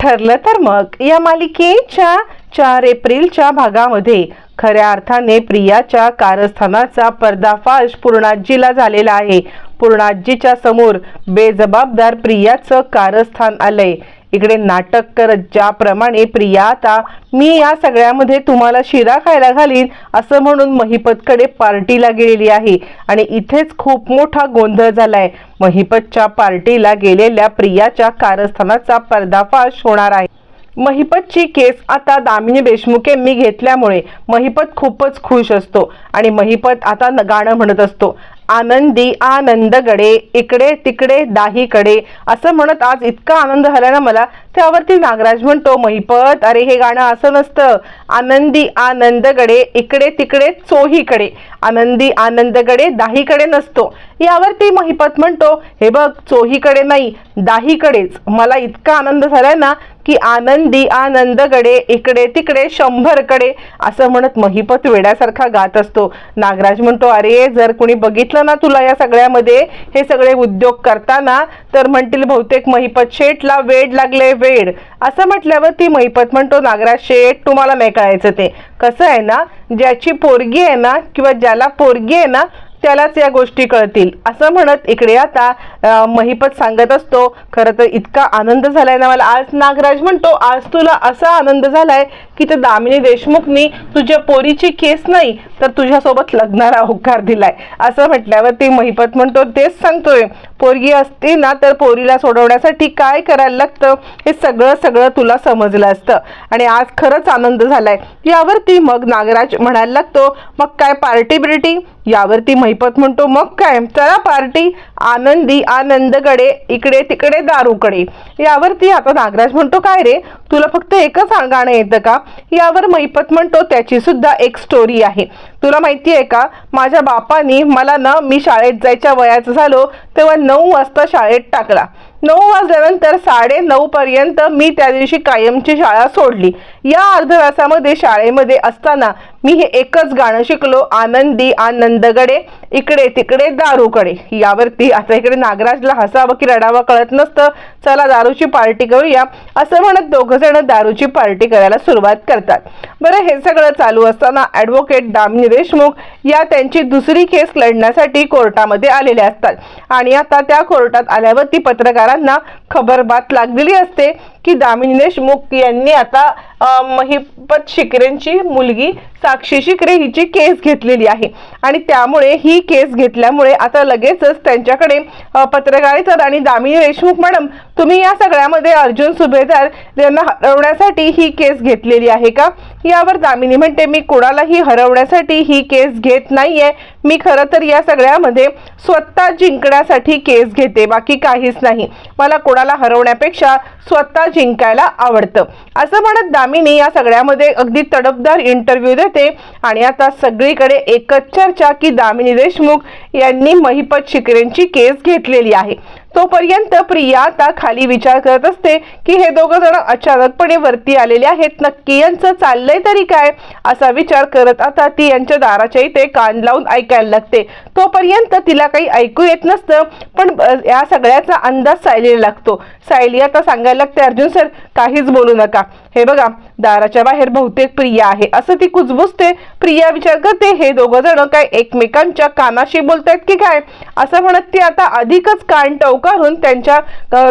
ठरलं तर मग. या मालिकेच्या चार एप्रिलच्या भागामध्ये खऱ्या अर्थाने प्रियाच्या कारस्थानाचा पर्दाफाश पूर्णाजीला झालेला आहे. पूर्णाजीच्या समोर बेजबाबदार प्रियाचं कारस्थान आलंय. इकडे नाटक करत ज्याप्रमाणे प्रिया आता मी या सगळ्यामध्ये तुम्हाला शिरा खायला घालीन असं म्हणून महिपतकडे पार्टीला गेलेली आहे. आणि इथेच खूप मोठा गोंधळ झालाय. महिपतच्या पार्टीला गेलेल्या प्रियाच्या कारस्थानाचा पर्दाफाश होणार आहे. महिपतची केस आता दामिनी देशमुख यांनी घेतल्यामुळे महिपत खूपच खुश असतो. आणि महिपत आता गाणं म्हणत असतो. आनंदी आनंदगडे इकडे तिकडे दाहीकडे. असं म्हणत आज इतका आनंद झाला ना मला. त्यावरती नागराज म्हणतो महिपत. अरे हे गाणं असं नसतं. आनंदी आनंदगडे इकडे तिकडे चोहीकडे. आनंदी आनंदगडे दाहीकडे नसतो. यावरती महिपत म्हणतो हे बघ चोहीकडे नाही दाहीकडेच. मला इतका आनंद झालाय ना की आनंदी आनंदगडे इकडे तिकडे शंभरकडे असं म्हणत महिपत वेड्यासारखा गात असतो. नागराज म्हणतो अरे जर कुणी बघितलं ना तुला या सगळ्यामध्ये हे सगळे उद्योग करताना तर म्हणतील बहुतेक महिपत शेठला वेड लागले वेड. असं म्हटल्यावर ती महिपत म्हणतो नागराज शेठ तुम्हाला नाही कळायचं ते. कसं आहे ना ज्याची पोरगी आहे ना किंवा ज्याला पोरगी आहे ना त्यालाच या गोष्टी कळतील. असं म्हणत इकडे आता महिपत सांगत असतो खरं तर इतका आनंद झालाय ना मला. आज नागराज म्हणतो आज तुला असा आनंद झालाय की तर दामिनी देशमुखनी तुझ्या पोरीची केस नाही तर तुझ्यासोबत लग्नाला होकार दिलाय. असं म्हटल्यावर ती महिपत म्हणतो तेच सांगतोय पोरगी असते ना तर पोरीला सोडवण्यासाठी काय करायला लागतं? हे सगळं सगळं तुला समजलं असतं. आणि आज खरंच आनंद झालाय. यावरती मग नागराज म्हणायला लागतो मग काय पार्टी बिर्टी यावरती महिपत म्हणतो मग काय? चला पार्टी आनंदी आनंदकडे इकडे तिकडे दारूकडे. यावरती आता नागराज म्हणतो काय रे? तुला फक्त एकच गाणं येतं का? यावर महिपत म्हणतो त्याची सुद्धा एक स्टोरी आहे. तुला माहिती आहे का? माझ्या बापानी मला ना मी शाळेत जायच्या वयाचं झालो तेव्हा नऊ वाजता शाळेत टाकला. नऊ वाजल्यानंतर साडे नऊ पर्यंत मी त्या दिवशी कायमची शाळा सोडली. या अर्धव्यासामध्ये शाळेमध्ये असताना मी हे एकच गाणं शिकलो आनंदी आनंदगडे. इकडे तिकडे दारूकडे यावरती आता इकडे नागराजला हसावं की रडावं कळत नसतं. चला दारूची पार्टी करूया. असं म्हणत दोघं जण दारूची पार्टी करायला सुरुवात करतात. बरं हे सगळं चालू असताना ॲडव्होकेट दामिनी देशमुख या त्यांची दुसरी केस लढण्यासाठी कोर्टामध्ये आलेल्या असतात. आणि आता त्या कोर्टात आल्यावरती पत्रकारांना खबर बात लागलेली असते. की दामिनी देशमुख यांनी आता महिपत शिकरेंची मुलगी साक्षी शिकरे हिची केस घेतलेली आहे. आणि त्यामुळे ही केस घेतल्यामुळे आता लगेचच त्यांच्याकडे पत्रकारिता पत्रकार आणि दामिनी देशमुख मॅडम तुम्ही या सगळ्यामध्ये अर्जुन सुभेदार यांना हरवण्यासाठी ही केस घेतलेली आहे का? यावर दामिनी म्हणते मी कोणालाही हरवण्यासाठी ही केस घेत नाहीये. मी खरं तर या सगळ्यामध्ये स्वतः जिंकण्यासाठी केस घेते बाकी काहीच नाही. मला कोणाला हरवण्यापेक्षा स्वतः जिंकायला आवडतं. असं म्हणत दामिनी या सगळ्यामध्ये अगदी तडफदार इंटरव्ह्यू देते आणि आता सगळीकडे एकच चर्चा की दामिनी देशमुख यांनी महिपत शिकरेंची केस घेतलेली आहे. तोपर्यंत प्रिया आता खाली विचार करत असते की हे दोघं जण अचानकपणे वरती आलेले आहेत. नक्की यांचं चाललंय तरी काय? असा विचार करत आता ती यांच्या दाराच्या इथे कान लावून ऐकायला लागते. तोपर्यंत तिला काही ऐकू येत नसतं पण या सगळ्याचा अंदाज सायलीला लागतो. सायली आता सांगायला लागते अर्जुन सर काहीच बोलू नका. हे बघा दाराच्या बाहेर बहुतेक प्रिया आहे. असं ती कुजबुजते. प्रिया विचार करते हे दोघं जण काय एकमेकांच्या कानाशी बोलतायत की काय? असं म्हणत ती आता अधिकच कान टवकारून त्यांच्या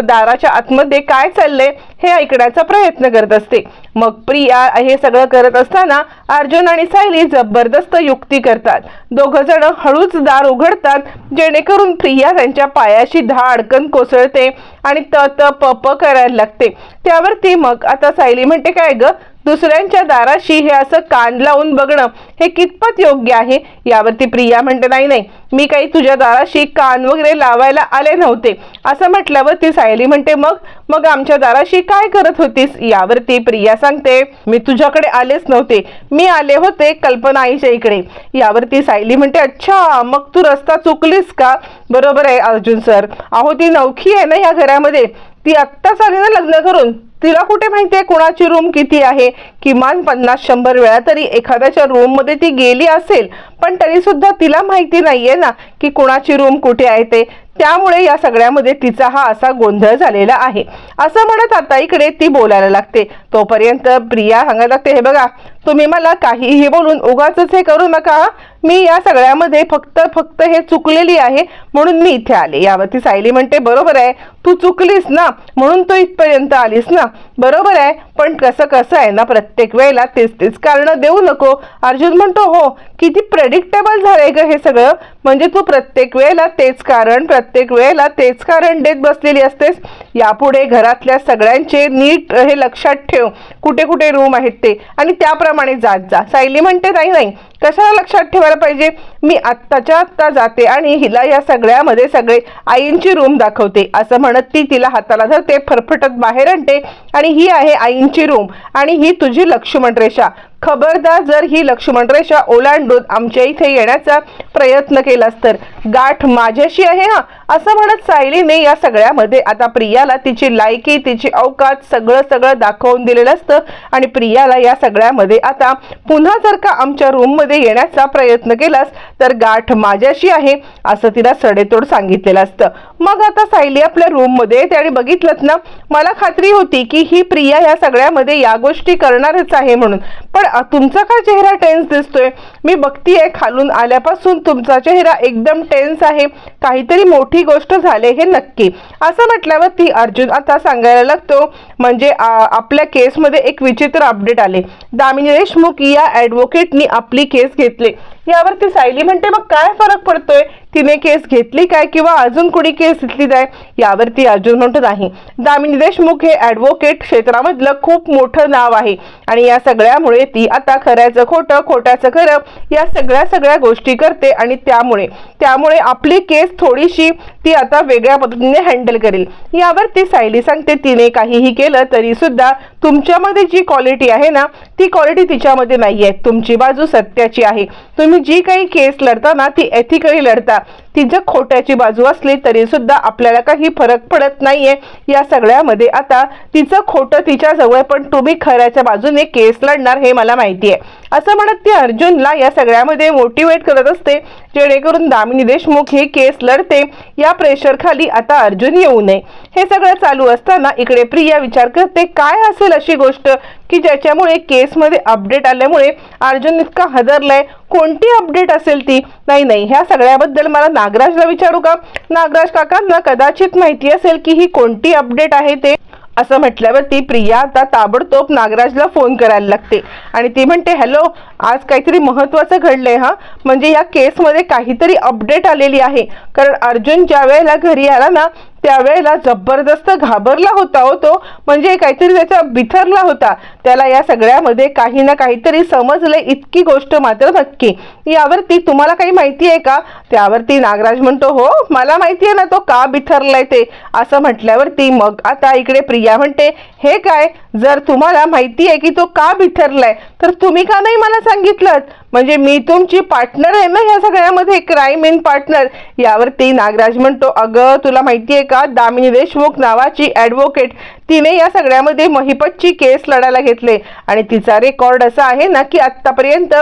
दाराच्या आतमध्ये काय चाललंय? हे ऐकण्याचा प्रयत्न करत असते. मग प्रिया हे सगळं करत असताना अर्जुन आणि सायली जबरदस्त युक्ती करतात. दोघ जण हळूच दार उघडतात जेणेकरून प्रिया त्यांच्या पायाशी धाडकन कोसळते आणि त त प प करायला लागते. त्यावरती मग आता सायली म्हणते काय ग? दुसऱ्यांच्या दाराशी हे असं कान लावून बघणं हे कितपत योग्य आहे यावरती प्रिया म्हणते नाही नाही मी काही तुझ्या दाराशी कान वगैरे लावायला आले नव्हते. असं म्हटल्यावर ती सायली म्हणते मग मग आमच्या दाराशी काय करत होतीस? यावरती प्रिया सांगते मी तुझ्याकडे आलेच नव्हते. मी आले होते कल्पना आईच्या इकडे. यावरती सायली म्हणते अच्छा मग तू रस्ता चुकलीस का? बरोबर आहे अर्जुन सर. अहो ती नौखी आहे ना या घरामध्ये. ती आत्ताच आली ना लग्न करून तिला कुठे माहितीये कोणाची रूम किती आहे? किमान पन्नास शंभर वेळा तरी एखाद्याच्या रूममध्ये ती गेली असेल पण तरी सुद्धा तिला माहिती नाहीये ना की कोणाची रूम कुठे आहे ते. त्यामुळे या सगळ्यामध्ये तिचा हा असा गोंधळ झालेला आहे. असं म्हणत आता इकडे ती बोलायला लागते. तोपर्यंत प्रिया सांगायला लागते हे बघा तुम्ही मला काहीही बोलून उगाच हे करू नका. मी या सगळ्यामध्ये फक्त फक्त हे चुकलेली आहे म्हणून मी इथे आले. यावरती सायली म्हणते बरोबर आहे तू चुकलीस ना म्हणून तू इथपर्यंत आलीस ना. बरोबर आहे पण कसं कसं आहे ना प्रत्येक वेळेला तेच तेच कारण देऊ नको. अर्जुन म्हणतो हो किती प्रेडिक्टेबल झालंय ग हे सगळं. म्हणजे तू प्रत्येक वेळेला तेच कारण प्रत्येक वेळेला तेच कारण देत बसलेली असतेस. यापुढे घरातल्या सगळ्यांचे नीट हे लक्षात ठेव. कुठे कुठे रूम आहेत ते. आणि त्याप्रमाणे जात जा. सायली म्हणते नाही नाही कशाला लक्षात ठेवायला पाहिजे? मी आत्ताच्या आत्ता जाते आणि हिला या सगळ्यामध्ये सगळे आईंची रूम दाखवते. असं म्हणत ती तिला हाताला धरते फरफटत बाहेर आणते आणि ही आहे आईंची रूम आणि ही तुझी लक्ष्मण रेषा. खबरदार जर ही लक्ष्मण रेषा ओलांडून आमच्या इथे येण्याचा प्रयत्न केलास तर. गाठ माझ्याशी आहे हा? असं म्हणत सायलीने या सगळ्यामध्ये आता प्रियाला तिची लायकी तिची अवकात सगळं सगळं दाखवून दिलेलं असतं. आणि प्रियाला या सगळ्यामध्ये आता पुन्हा जर का आमच्या रूममध्ये येण्याचा प्रयत्न केलास तर गाठ माझ्याशी आहे असं तिला सडेतोड सांगितलेलं असतं. मग आता सायली आपल्या रूममध्ये त्याने बघितलंत ना मला खात्री होती की ही प्रिया या सगळ्यामध्ये या गोष्टी करणारच आहे म्हणून. पण तुमचा का चेहरा टेन्स दिसतोय? मी बघतीये खालून आल्यापासून तुमचा चेहरा एकदम टेन्स आहे. काहीतरी मोठी गोष्ट झाले हे नक्की. असं म्हटल्यावर ती अर्जुन आता सांगायला लागतो म्हणजे आपल्या केसमध्ये एक विचित्र अपडेट आले. दामिनी देशमुख या ॲडव्होकेटनी आपली केस घेतली. यावरती सायली म्हणते मग काय फरक पडतोय? तिने केस घेतली काय किंवा अजून कुणी केस घेतली जाय यावरती अर्जुन म्हणतो नाही. दामिनी देशमुख हे ॲडव्होकेट क्षेत्रामधलं खूप मोठं नाव आहे. आणि या सगळ्यामुळे ती आता खऱ्याचं खोटं खोट्याचं खरं या सगळ्या सगळ्या गोष्टी करते आणि त्यामुळे त्यामुळे आपली केस थोडीशी ती आता वेगळ्या पद्धतीने हँडल करेल. यावर ती सायली सांगते तिने काहीही केलं तरी सुद्धा तुमच्यामध्ये जी क्वालिटी आहे ना ती क्वालिटी तिच्यामध्ये नाही आहे तुमची बाजू सत्याची आहे. तुम्ही जी काही केस लढता ना ती एथिकली लढता. तिचं खोट्याची बाजू असली तरी सुद्धा आपल्याला काही फरक पडत नाहीये. या सगळ्यामध्ये आता तिचं खोटं तिच्या जवळ पण तुम्ही खऱ्याच्या बाजूने केस लढणार हे मला माहिती आहे असं म्हणत ती अर्जुनला या सगळ्यामध्ये मोटिवेट करत असते. जेणेकरून दामिनी देशमुख ही केस लढते. या प्रेशर खाली आता अर्जुन येऊ नये. हे सगळं चालू असताना इकडे प्रिया विचार करते काय असेल अशी गोष्ट की ज्याच्यामुळे केसमध्ये अपडेट आल्यामुळे अर्जुन इतका हदरलाय? कोणती अपडेट असेल ती? नाही नाही ह्या सगळ्याबद्दल मला नागराजला विचारू का? नागराज काकांना कदाचित माहिती असेल की ही कोणती अपडेट आहे ते. असं म्हटल्यावर ती प्रिया आता ताबडतोब नागराजला फोन करायला लागते. आणि ती म्हणते हॅलो आज काहीतरी महत्त्वाचं घडलंय हा? म्हणजे या केसमध्ये काहीतरी अपडेट आलेली आहे. कारण अर्जुन ज्या वेळेला घरी आला ना त्यावेळेला जबरदस्त घाबरला होता हो तो. म्हणजे काहीतरी त्याचा बिथरला होता. त्याला या सगळ्यामध्ये काही ना काहीतरी समजलंय इतकी गोष्ट मात्र नक्की. यावरती तुम्हाला काही माहिती आहे का? त्यावरती नागराज म्हणतो हो मला माहिती आहे ना तो का बिथरलाय ते. असं म्हटल्यावरती मग आता इकडे प्रिया म्हणते हे काय? जर तुम्हाला माहिती आहे की तो का बिथरलाय तर तुम्ही का नाही मला सांगितलं म्हणजे मी तुमची पार्टनर आहे ना या सगळ्यामध्ये क्राईम इन पार्टनर यावरती नागराज म्हणतो अगं तुला माहिती आहे का? दामिनी देशमुख नावाची ॲडव्होकेट तिने या सगळ्यामध्ये महिपतची केस लढायला घेतले. आणि तिचा रेकॉर्ड असा आहे ना की आत्तापर्यंत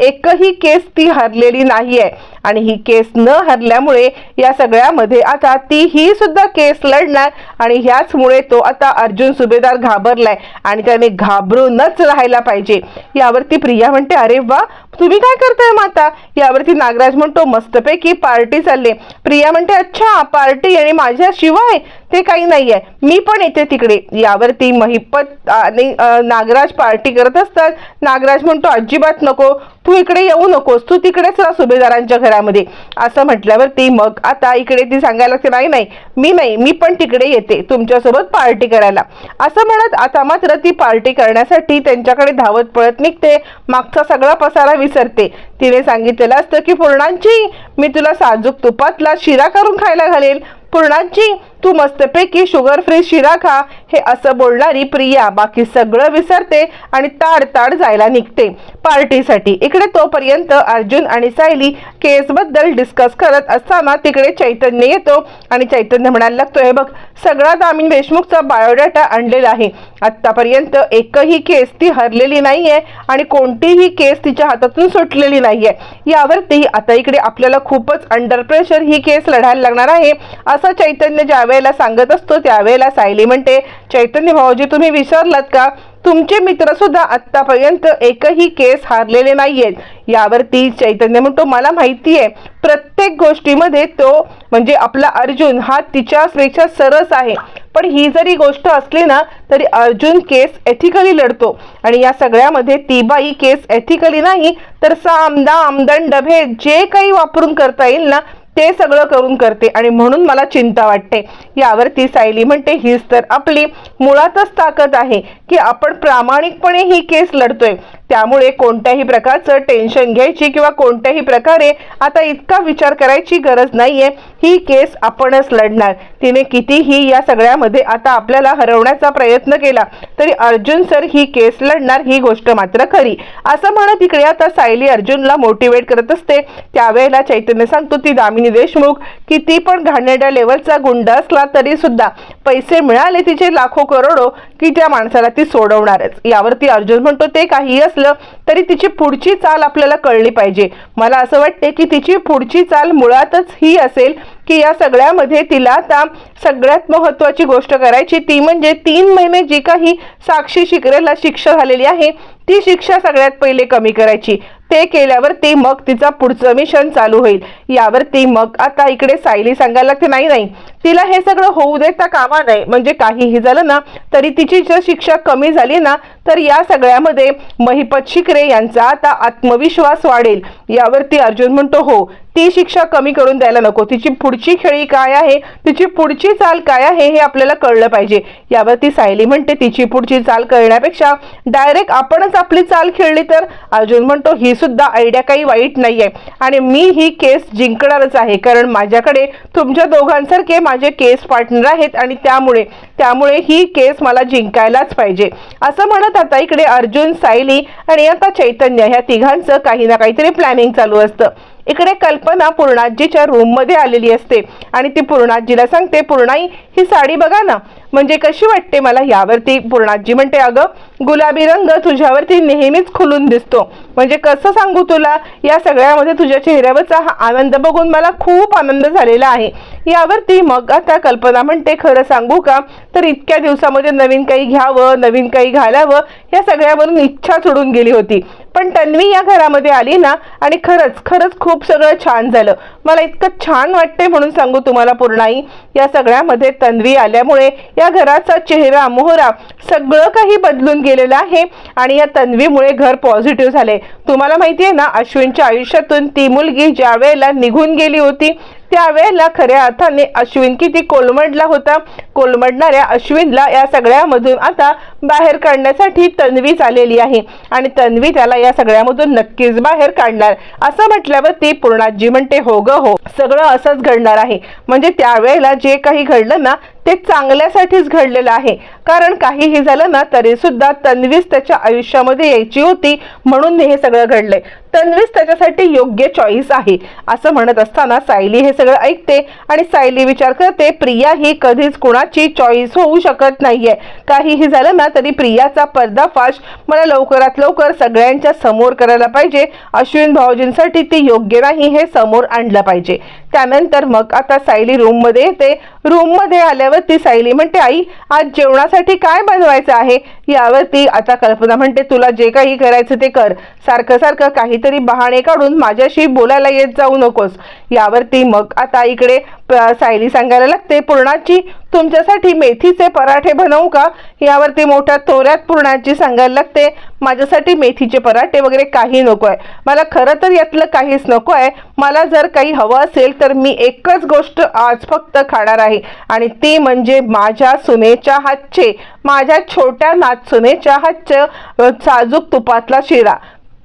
एकही केस ती हरलेली नाही आहे आणि ही केस न हरल्यामुळे या सगळ्यामध्ये आता ती ही सुद्धा केस लढणार. आणि ह्याचमुळे तो आता अर्जुन सुभेदार घाबरलाय. आणि त्याने घाबरूनच राहायला पाहिजे. यावरती प्रिया म्हणते अरे वा तुम्ही काय करताय माता? यावरती नागराज म्हणतो मस्तपैकी पार्टी चालले प्रिया म्हणते अच्छा पार्टी आणि माझ्याशिवाय ते काही नाही आहे मी पण येते तिकडे म्हणजे यावरती महिपत आणि नागराज पार्टी करत असतात. नागराज म्हणतो अजिबात नको तू इकडे येऊ नकोस तू तिकडेच राहा सुभेदारांच्या घरामध्ये. असं म्हटल्यावरती मग आता इकडे ती सांगायला लागते नाही नाही मी नाही मी पण तिकडे येते तुमच्यासोबत पार्टी करायला. असं म्हणत आता मात्र ती पार्टी करण्यासाठी त्यांच्याकडे धावत पळत निघते. मागचा सगळा पसारा विसरते. तिने सांगितलेलं असतं की पूर्णांची मी तुला साजूक तुपातला शिरा करून खायला घालेल. पूर्णांची तू मस्तपैकी शुगर फ्री शिरा खा. हे असं बोलणारी प्रिया बाकी सगळं विसरते आणि ताड ताड जायला निघते. पार्टीसाठी. इकडे तोपर्यंत अर्जुन आणि सायली केसबद्दल डिस्कस करत असताना तिकडे चैतन्य येतो आणि चैतन्य म्हणायला लागतो हे बघ सगळा दामिनी देशमुखचा बायोडाटा आणलेला आहे. आतापर्यंत एकही केस ती हरलेली नाहीये आणि कोणतीही केस तिच्या हातातून सुटलेली नाहीये. यावरती आता इकडे आपल्याला खूपच अंडर प्रेशर ही केस लढायला लागणार आहे. असं चैतन्य ज्यावेळेस वेळेला सांगत असतो त्यावेळेला सायली म्हणते चैतन्य भाऊजी तुम्ही विसरलात का? तुमचे मित्र सुद्धा आतापर्यंत एकही केस हारलेले नाहीयेत. यावरती चैतन्य म्हणतो मला माहिती आहे प्रत्येक गोष्टीमध्ये तो म्हणजे आपला अर्जुन हा तिच्यापेक्षा सरस आहे. पण ही जरी गोष्ट असली ना तरी अर्जुन केस एथिकली लढतो. आणि या सगळ्यामध्ये ती बाई केस एथिकली नाही तर सामदा आमदंड भेद जे काही वापरून करता येईल ना ते सगळं करून करते आणि म्हणून मला चिंता वाटते. यावरती सायली म्हणते हीच तर आपली मुळातच ताकद आहे की आपण प्रामाणिकपणे ही केस लढतोय. त्यामुळे कोणत्याही प्रकारचं टेन्शन घ्यायची किंवा कोणत्याही प्रकारे आता इतका विचार करायची गरज नाहीये. ही केस आपणच लढणार. तिने कितीही या सगळ्यामध्ये आता आपल्याला हरवण्याचा प्रयत्न केला तरी अर्जुन सर ही केस लढणार ही गोष्ट मात्र खरी. असं म्हणत इकडे आता सायली अर्जुनला मोटिवेट करत असते. त्यावेळेला चैतन्य सांगतो ती दामिनी देशमुख किती पण घाणेरड्या लेवलचा गुंड असला तरी सुद्धा पैसे मिळाले तिचे लाखो करोडो की त्या माणसाला ती सोडवणारच. यावरती अर्जुन म्हणतो ते काही असलं तरी तिची पुढची चाल आपल्याला कळली पाहिजे. मला असं वाटते की तिची पुढची चाल मुळातच ही असेल की या सगळ्यामध्ये तिला आता सगळ्यात महत्त्वाची गोष्ट करायची. ती म्हणजे तीन महिने जी काही साक्षी शिकरेला शिक्षा झालेली आहे ती शिक्षा सगळ्यात पहिले कमी करायची. ते केल्यावरती मग तिचा पुढचं मिशन चालू होईल. यावरती मग आता इकडे सायली सांगायला लागते नाही नाही तिला हे सगळं होऊ देता कामा नाही म्हणजे काहीही झालं ना तरी तिची जर शिक्षा कमी झाली ना तर या सगळ्यामध्ये महिपत शिकरे यांचा आता आत्मविश्वास वाढेल. यावरती अर्जुन म्हणतो हो ती शिक्षा कमी करून द्यायला नको. तिची पुढची खेळी काय आहे? तिची पुढची चाल काय आहे? हे आपल्याला कळलं पाहिजे. यावर ती सायली म्हणते तिची पुढची चाल कळण्यापेक्षा डायरेक्ट आपणच आपली चाल खेळली तर? अर्जुन म्हणतो ही सुद्धा आयडिया काही वाईट नाही आहे आणि मी ही केस जिंकणारच आहे. कारण माझ्याकडे तुमच्या दोघांसारखे माझे केस पार्टनर आहेत आणि त्यामुळे त्यामुळे ही केस मला जिंकायलाच पाहिजे. असं म्हणत आता इकडे अर्जुन सायली आणि आता चैतन्य ह्या तिघांचं काही ना काहीतरी प्लॅनिंग चालू असतं. इकडे कल्पना पूर्णाजीच्या रूममध्ये आलेली असते. आणि ती पूर्णाजीला सांगते पूर्णाई ही साडी बघा ना. म्हणजे कशी वाटते मला यावरती? पूर्णाजी म्हणते अगं गुलाबी रंग तुझ्यावरती नेहमीच खुलून दिसतो. म्हणजे कसं सांगू तुला? या सगळ्यामध्ये तुझ्या चेहऱ्यावरचा हा आनंद बघून मला खूप आनंद झालेला आहे. यावरती मग आता कल्पना म्हणते खरं सांगू का? तर इतक्या दिवसामध्ये नवीन काही घ्यावं नवीन काही घालावं या सगळ्यावरून इच्छा सोडून गेली होती. पण तन्वी या घरामध्ये आली ना आणि खरंच खरंच खूप सगळं छान झालं. मला इतकं छान वाटते म्हणून सांगू तुम्हाला पूर्णाई. या सगळ्यामध्ये तन्वी आल्यामुळे या घराचा चेहरा मोहरा सगळं काही बदलून गेलेलं आहे आणि या तन्वीमुळे घर पॉझिटिव्ह झाले तुम्हाला माहिती आहे ना अश्विनच्या आयुष्यातून ती मुलगी ज्या वेळेला निघून गेली होती त्यावेळेला खऱ्या अर्थाने अश्विन किती कोलमडला होता. कोलमडणाऱ्या अश्विनला या सगळ्यामधून आता बाहेर काढण्यासाठी तन्वी आलेली आहे. आणि तन्वी त्याला या सगळ्यामधून नक्कीच बाहेर काढणार. असं म्हटल्यावर ती पूर्णाजी म्हणते हो ग हो सगळं असंच घडणार आहे. म्हणजे त्यावेळेला जे काही घडलं ना ते चांगल्यासाठीच घडलेलं आहे. कारण काहीही झालं ना तरी सुद्धा तन्वीस त्याच्या आयुष्यामध्ये यायची होती म्हणून हे सगळं घडलंय. तन्वीस त्याच्यासाठी योग्य चॉईस आहे. असं म्हणत असताना सायली हे सगळं ऐकते आणि सायली विचार करते प्रिया ही कधीच कुणाची चॉईस होऊ शकत नाहीये. काहीही झालं ना तरी प्रियाचा पर्दाफाश मला लवकरात लवकर सगळ्यांच्या समोर करायला पाहिजे. अश्विन भाऊजींसाठी ती योग्य नाही हे समोर आणलं पाहिजे. त्यानंतर मग आता सायली रूममध्ये येते. रूममध्ये आल्यावर ती सायली म्हणते आई आज जेवणासाठी काय बनवायचं आहे? यावरती आता कल्पना म्हणते तुला जे काही करायचं ते कर. सारखं सारखं काहीतरी बहाणे काढून माझ्याशी बोलायला येत जाऊ नकोस. यावरती मग आता इकडे सायली सांगायला लागते पूर्णाची तुमच्यासाठी मेथीचे पराठे बनवू का? यावरती मोठ्या तोऱ्यात पुरणाची सांगायला लागते. माझ्यासाठी मेथीचे पराठे वगैरे काही नको आहे. मला खरं तर यातलं काहीच नको आहे. मला जर काही हवं असेल तर मी एकच गोष्ट आज फक्त खाणार आहे. आणि ती म्हणजे माझ्या सुनेच्या हातचे माझ्या छोट्या नात सुनेच्या हातचं साजूक तुपातला शिरा.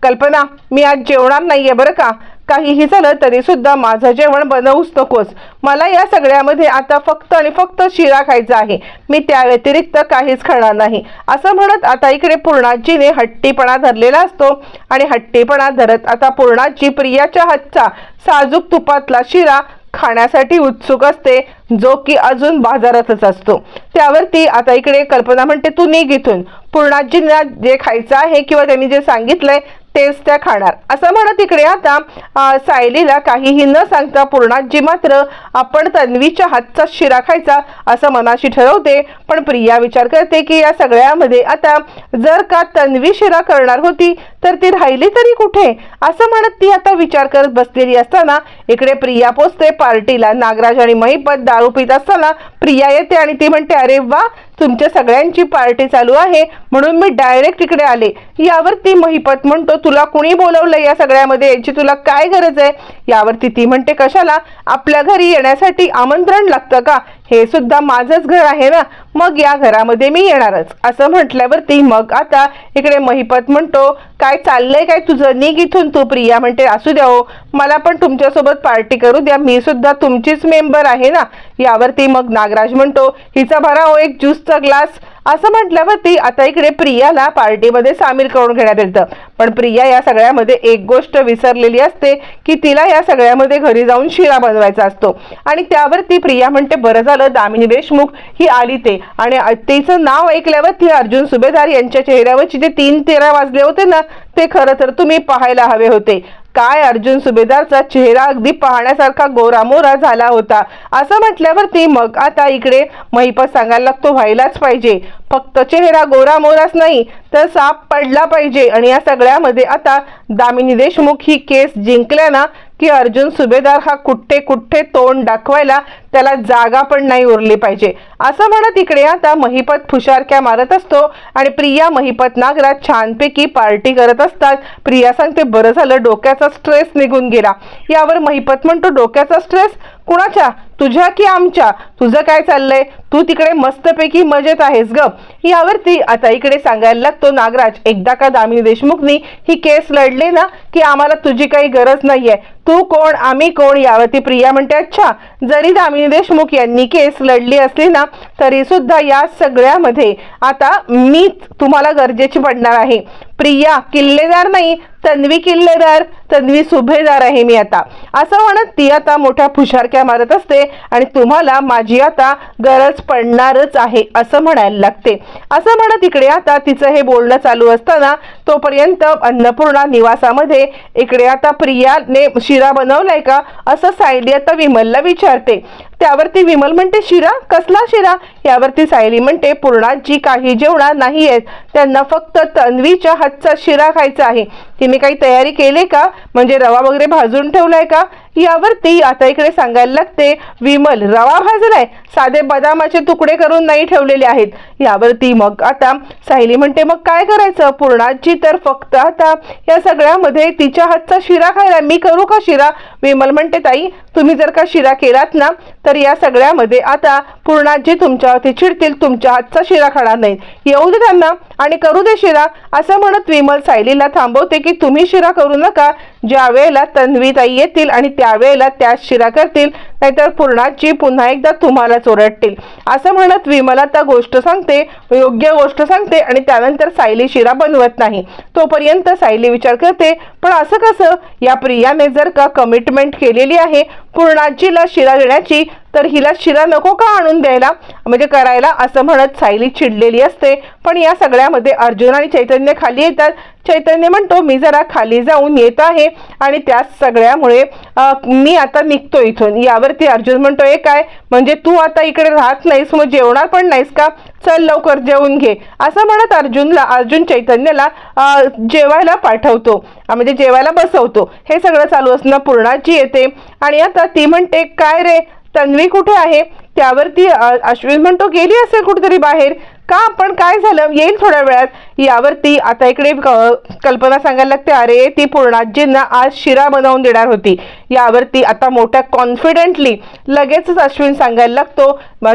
कल्पना मी आज जेवणार नाहीये बरं का? काहीही झालं तरी सुद्धा माझं जेवण बनवूच नकोस. मला या सगळ्यामध्ये आता फक्त आणि फक्त शिरा खायचा आहे. मी त्या व्यतिरिक्त काहीच खाणार नाही. असं म्हणत आता इकडे पूर्णाजीने हट्टीपणा धरलेला असतो आणि हट्टीपणा धरत आता पूर्णाजी प्रियाच्या हातचा साजूक तुपातला शिरा खाण्यासाठी उत्सुक असते जो की अजून बाजारातच असतो. त्यावरती आता इकडे कल्पना म्हणते तू निघ इथून. पूर्णाजींना जे खायचं आहे किंवा त्यांनी जे सांगितलंय तेच त्या खाणार. असं म्हणत इकडे आता सायलीला काहीही न सांगता पूर्णाजी मात्र आपण तन्वीच्या हातचा शिरा खायचा असं मनाशी ठरवते पण प्रिया विचार करते की या सगळ्यामध्ये आता जर का तन्वी शिरा करणार होती तर ती राहिली तरी कुठे? असं म्हणत ती आता विचार करत बसलेली असताना इकडे प्रिया पोचते पार्टीला. नागराज आणि महिपत दारू पित असताना प्रिया येते आणि ती म्हणते अरे वा तुमच्या सगळ्यांची पार्टी चालू आहे. म्हणून मी डायरेक्ट इकडे आले. यावरती महिपत म्हणतो तुला कुणी बोलवलं या सगळ्यामध्ये? याची तुला काय गरज आहे? यावरती ती म्हणते कशाला? आपल्या घरी येण्यासाठी आमंत्रण लागतं का? हे सुद्धा माझंच घर आहे ना? मग या घरामध्ये मी येणारच. असं म्हटल्यावरती मग आता इकडे महिपत म्हणतो काय चाललंय? काय तुझं? निघ इथून तू प्रिया. म्हणते असू द्या हो. मला पण तुमच्यासोबत पार्टी करू द्या. मी सुद्धा तुमचीच मेंबर आहे ना? यावरती मग नागराज म्हणतो हिचा भरा हो एक ज्यूसचा ग्लास. असं म्हटल्यावरती आता इकडे प्रियाला पार्टीमध्ये सामील करून घेण्यात येतं. पण प्रिया या सगळ्यामध्ये एक गोष्ट विसरलेली असते की तिला या सगळ्यामध्ये घरी जाऊन शिरा बनवायचा असतो. आणि त्यावर ती प्रिया म्हणते बरं झालं दामिनी देशमुख ही आली ते. आणि तिचं नाव ऐकल्यावर ती अर्जुन सुभेदार यांच्या चेहऱ्यावरची जे तीन तेरा वाजले होते ना ते खरं तर तुम्ही पाहायला हवे होते. काय अर्जुन सुभेदारचा चेहरा अगदी पाहण्यासारखा गोरामोरा झाला होता. असं म्हटल्यावरती मग आता इकडे महिपत सांगायला लागतो व्हायलाच पाहिजे. फक्त चेहरा गोरामोराच नाही तर साप पडला पाहिजे. आणि या सगळ्यामध्ये आता दामिनी देशमुख ही केस जिंकल्या ना की अर्जुन सुभेदार हा कुठे कुठे तोंड दाखवायला त्याला जागा पण नाही उरली पाहिजे. असं म्हणत इकडे आता महिपत फुशारक्या मारत असतो आणि प्रिया महिपत नागराज छानपैकी पार्टी करत असतात. प्रिया सांगते बरं झालं डोक्याचा स्ट्रेस निघून गेला. यावर महिपत म्हणतो डोक्याचा स्ट्रेस कुणाच्या? तुझ्या की आमच्या? तुझं काय चाललंय? तू तिकडे मस्तपैकी मजेत आहेस ग. यावरती आता इकडे सांगायला लागतो नागराज. एकदा का दामिनी देशमुखनी ही केस लढली ना की आम्हाला तुझी काही गरज नाहीये. तू कोण आम्ही कोण यावरती प्रिया म्हणते अच्छा जरी दामिनी देशमुख यांनी केस लढली असली ना तरी सुद्धा या सगळ्यामध्ये आता मीच तुम्हाला गरजेची पडणार आहे. प्रिया किल्लेदार नाही तन्वी किल्लेदार तन्वी सुभेदार आहे मी आता. असं म्हणत ती आता मोठ्या फुशारक्या मारत असते आणि तुम्हाला माझी आता गरज पडणारच आहे असं म्हणायला लागते. असं म्हणत इकडे आता तिचं हे बोलणं चालू असताना तोपर्यंत अन्नपूर्णा निवासामध्ये इकडे आता प्रियाने शिरा बनवलाय का? असं सायली आता विमलला विचारते. त्यावरती विमल म्हणते शिरा? कसला शिरा? यावरती सायली म्हणते पूर्णाजी काही जेवणार नाही आहेत त्यांना फक्त तन्वीच्या हातचा शिरा खायचा आहे. तिने काही तयारी केली का? म्हणजे रवा वगैरे भाजून ठेवलाय का? यावरती आता इकडे सांगायला लागते विमल रवा भाजलाय साधे बदामाचे तुकडे करून नाही ठेवलेले आहेत. यावरती मग आता सायली म्हणते मग काय करायचं? पूर्णाजी तर फक्त आता या सगळ्यामध्ये तिच्या हातचा शिरा खायला मी करू का शिरा? विमल म्हणते ताई तुम्ही जर का शिरा केलात ना तर या सगळ्यामध्ये आता पूर्णाजी तुमच्यावरती चिडतील तुमच्या हातचा शिरा खाणार नाही येऊ दे त्यांना. आणि करू दे शिरा. असं म्हणत विमल सायलीला थांबवते की तुम्ही शिरा करू नका. ज्या वेळेला तन्वीताई येतील आणि त्यावेळेला त्या शिरा करतील नाहीतर पूर्णाची पुन्हा एकदा तुम्हालाच ओरडतील. असं म्हणत विमला त्या गोष्ट सांगते योग्य गोष्ट सांगते आणि त्यानंतर सायली शिरा बनवत नाही. तोपर्यंत सायली विचार करते पण असं कसं? या प्रियाने जर का कमिटमेंट केलेली आहे पूर्णाजीला शिरा देण्याची तर हिला शिरा नको का आणून द्यायला? म्हणजे करायला? असं म्हणत सायली चिडलेली असते. पण या सगळ्यामध्ये अर्जुन आणि चैतन्य खाली येतात. चैतन्य म्हणतो मी जरा खाली जाऊन येत आहे. आणि त्या सगळ्यामुळे मी आता निघतो इथून. यावरती अर्जुन म्हणतो हे काय? म्हणजे तू आता इकडे राहत नाहीस मग जेवणार पण नाहीस का? चल लवकर जेवून घे. असं म्हणत अर्जुनला अर्जुन चैतन्यला जेवायला पाठवतो. म्हणजे जेवायला बसवतो. हे सगळं चालू असणं पूर्णाची येते. आणि आता ती म्हणते काय रे? तन्वी कुठे आहे? त्यावरती ती अश्विन म्हणतो गेली असेल कुठेतरी बाहेर. का आपण काय झालं? येईल थोड्या वेळात. यावरती आता इकडे कल्पना सांगायला लागते अरे ती पूर्णाजींना आज शिरा बनवून देणार होती. यावरती आता मोठ्या कॉन्फिडेंटली लगेचच अश्विन सांगायला लागतो.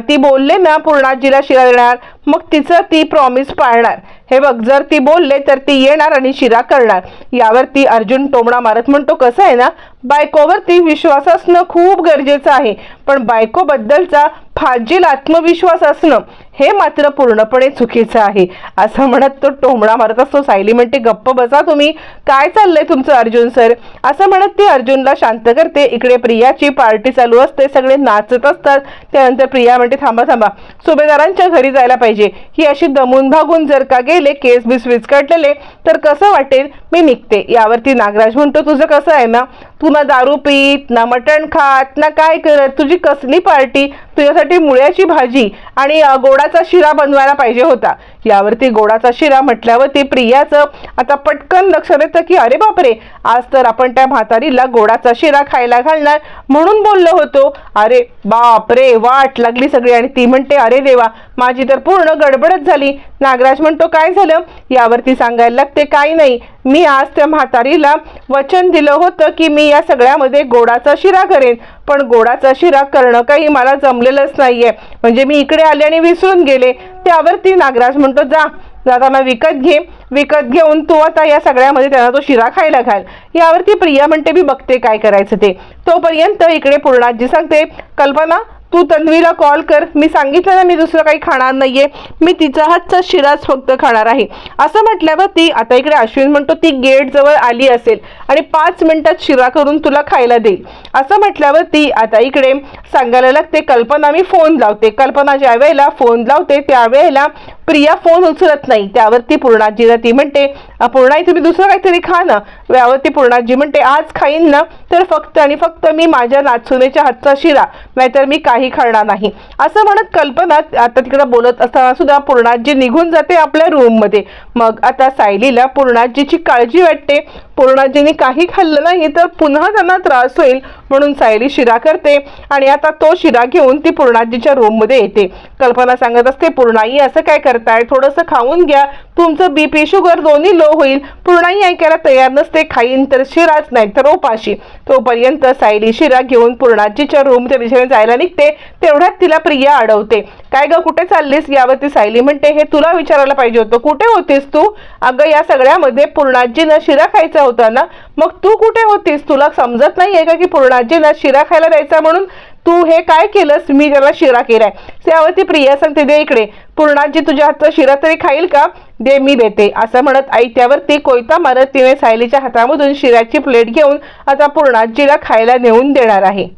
ती बोलले ना पूर्णाजीला शिरा देणार. मग तिचं ती प्रॉमिस पाळणार. हे बघ जर ती बोलले तर ती येणार आणि शिरा करणार. यावरती अर्जुन टोमणा मारत म्हणतो कसं आहे ना बायकोवरती विश्वास असणं खूप गरजेचं आहे पण बायकोबद्दलचा फाजील आत्मविश्वास असणं हे मात्र पूर्णपणे चुकीचं आहे. असं म्हणत तो टोमणा मारत असतो. सायली म्हणते गप्प बसा तुम्ही काय चाललंय तुमचं अर्जुन सर? असं म्हणत ती अर्जुनला शांत करते. इकडे प्रियाची पार्टी चालू असते. सगळे नाचत असतात. त्यानंतर प्रिया म्हणते थांबा थांबा सुभेदारांच्या घरी जायला पाहिजे. ही अशी दमून भागून जर का गेली केस बीस विस्कटलेले तर कसं वाटेल मी निघते. यावरती नागराज म्हणतो तुझं कसं आहे ना? तू ना दारू पीत ना मटण खात ना काय करत तुझी कसली पार्टी? तुझ्यासाठी मुळ्याची भाजी आणि गोडाचा शिरा बनवायला पाहिजे होता. यावरती गोडाचा शिरा म्हटल्यावरती प्रियाचं आता पटकन लक्षात येतं की अरे बापरे! आज तर आपण त्या म्हातारीला गोडाचा शिरा खायला घालणार म्हणून बोललो होतो. अरे बापरे! वाट लागली सगळी आणि ती म्हणते अरे देवा माझी तर पूर्ण गडबडच झाली. नागराज म्हणतो काय झालं? यावरती सांगायला लागते काही नाही. मी आज त्या म्हातारीला वचन दिलं होतं की मी या सगळ्यामध्ये गोडाचा शिरा करेन. पण गोडाचा शिरा करणं काही मला जमलेलंच नाहीये. म्हणजे मी इकडे आले आणि विसरून गेले. त्यावरती नागराज म्हणतो जा जाताना विकत घे. विकत घेऊन तू आता या सगळ्यामध्ये त्यांना तो शिरा खायला घाल. यावरती प्रिया म्हणते मी बघते काय करायचं ते. तोपर्यंत इकडे पूर्णाजी सांगते कल्पना तू तन्वीला कॉल कर. मी सांगितलं ना मी दुसरं काही खाणार नाहीये. मी तिचा हातचा शिराच फक्त खाणार आहे. असं म्हटल्यावर ती आता इकडे अश्विन म्हणतो ती गेट जवळ आली असेल आणि पाच मिनिटात शिरा करून तुला खायला देईल. असं म्हटल्यावर ती आता इकडे सांगायला लागते कल्पना मी फोन लावते. कल्पना ज्या वेळेला फोन लावते त्यावेळेला प्रिया फोन उचलत नाही. त्यावरती पूर्णाजीला ती म्हणते "अ, तुम्ही दुसरं काहीतरी खा ना. यावरती पूर्णाजी म्हणते आज खाईन ना तर फक्त आणि फक्त मी माझ्या नाचुनेच्या हातचा शिरा नाहीतर मी काही खाणार नाही. असं म्हणत कल्पना आता तिकडे बोलत असताना सुद्धा पूर्णाजी निघून जाते आपल्या रूममध्ये मग आता सायलीला पूर्णाजीची काळजी वाटते. पूर्णाजींनी काही खाल्लं नाही तर पुन्हा त्यांना त्रास होईल म्हणून सायली शिरा करते आणि आता तो शिरा घेऊन ती पूर्णाजीच्या रूममध्ये येते. कल्पना सांगत असते पूर्णाई असं काय करताय? थोडंसं खाऊन घ्या. तुमचं बीपी शुगर दोन्ही लो होईल. पूर्णाई ऐकायला तयार नसते. खाईन तर शिराच नाही तर उपाशी. तोपर्यंत सायली शिरा घेऊन पूर्णाजीच्या रूमच्या दिशेने जायला निघते. तेवढ्यात तिला प्रिया अडवते काय ग कुठे चाललीस? यावरती सायली म्हणते हे तुला विचारायला पाहिजे होतं. कुठे होतीस तू? अगं या सगळ्यामध्ये पूर्णाजीनं शिरा खायचा होता ना मग तू कुठे होतीस? तुला समजत नाहीये का की पूर्णाजीला शिरा खायला द्यायचा म्हणून तू हे काय केलंस? मी त्याला शिरा केलाय. त्यावरती प्रिया सांगते दे इकडे. पूर्णाजी तुझ्या हातचा शिरा तरी खाईल का? दे मी देते. असं म्हणत आई त्यावरती कोयता मारत तिने सायलीच्या हातामधून शिऱ्याची प्लेट घेऊन आता पूर्णाजीला खायला नेऊन देणार आहे.